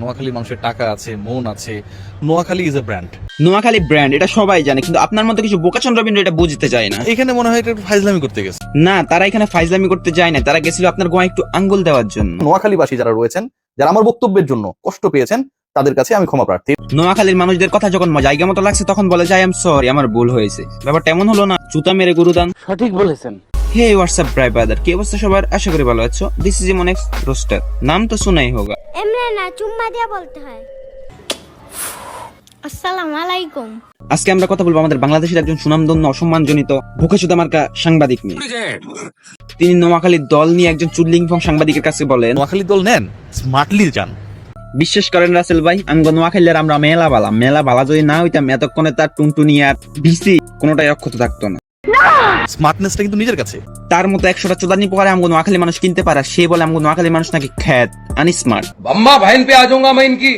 নোয়াখালী মানুষের টাকা আছে মন আছে। Noakhali is a brand Noakhali brand এটা সবাই জানে কিন্তু আপনার মতো কিছু বোকাচন রবীন্দ্র এটা বুঝতে চায় না। এখানে মনে হয় এটা একটু ফাইজলামি করতে গেছে। না তারা এখানে ফাইজলামি করতে যায় না তারা গেছিল আপনার গোয়া একটু আঙ্গুল দেওয়ার জন্য। নোয়াখালীবাসী যারা রয়েছেন যারা আমার বক্তব্যের জন্য কষ্ট পেয়েছেন তাদের কাছে আমি ক্ষমা প্রার্থী। নোয়াখালীর মানুষদের কথা যখন জায়গা মতো লাগছে তখন বলে যায় আম সরি আমার ভুল হয়েছে। ব্যাপারটা এমন হলো না জুতা মেরে গুরুদান। সঠিক বলেছেন। হে হোয়াটসঅ্যাপ ব্রাই ব্রাদার কি অবস্থা সবার? আশা করি ভালো আছো। This is Emon X roaster নাম তো শুনাই হোগা এমনি না চুম্মা দিয়া বলতে হয়। আসসালামু আলাইকুম আজকে আমরা কথা বলব আমাদের বাংলাদেশের একজন সুনামধন্য অসম্মানজনিত ভুকেচুদা মার্কা সাংবাদিক নিয়ে। তিনি নোয়াখালীর দল নিয়ে একজন চুল্লিংফং সাংবাদিকের কাছে বলেন নোয়াখালী দল নেন স্মার্টলি যান। বিশ্বাস করেন রাসেল ভাই আমগো নোয়াখালীর আমরা মেলা বালা মেলা বালা যদি না হইতাম এতক্ষণে তার টুনটুনি আর ভিসি কোনোটাই অক্ষত থাকতো না। স্মার্টনেসটা কিন্তু নিজের কাছে। তার মতো একশোটা চোদানি পোকারে আমগো নোয়াখালী মানুষ কিনতে পারে সে বলে আমগো নোয়াখালী মানুষ নাকি খ্যাত আনস্মার্ট বাম্মা ভাইন পে আজঙ্গা মাইন কি?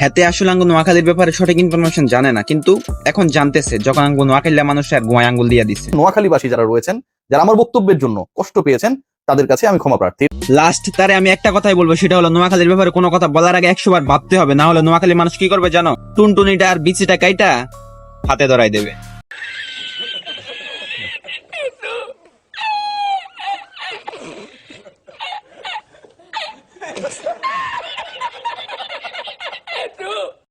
হ্যাতে আসলে আঙ্গু নোয়াখালীর ব্যাপারে সঠিক ইনফরমেশন জানে না কিন্তু এখন জানতেছে যখন আঙ্গু নোয়াখালীর মানুষ আর গোয়া আঙ্গুল দিয়ে দিচ্ছে নোয়াখালীবাসী যারা রয়েছেন যারা আমার বক্তব্যের জন্য কষ্ট পেয়েছেন তাদের কাছে আমি ক্ষমা প্রার্থী। লাস্ট তারে আমি একটা কথাই বলব সেটা হলো নোয়াখালীর ব্যাপারে কোনো কথা বলার আগে একশো বার ভাবতে হবে না হলে নোয়াখালীর মানুষ কি করবে জানো? টুনটুনিটা আর বিচিটা কাইটা হাতে ধরাই দেবে।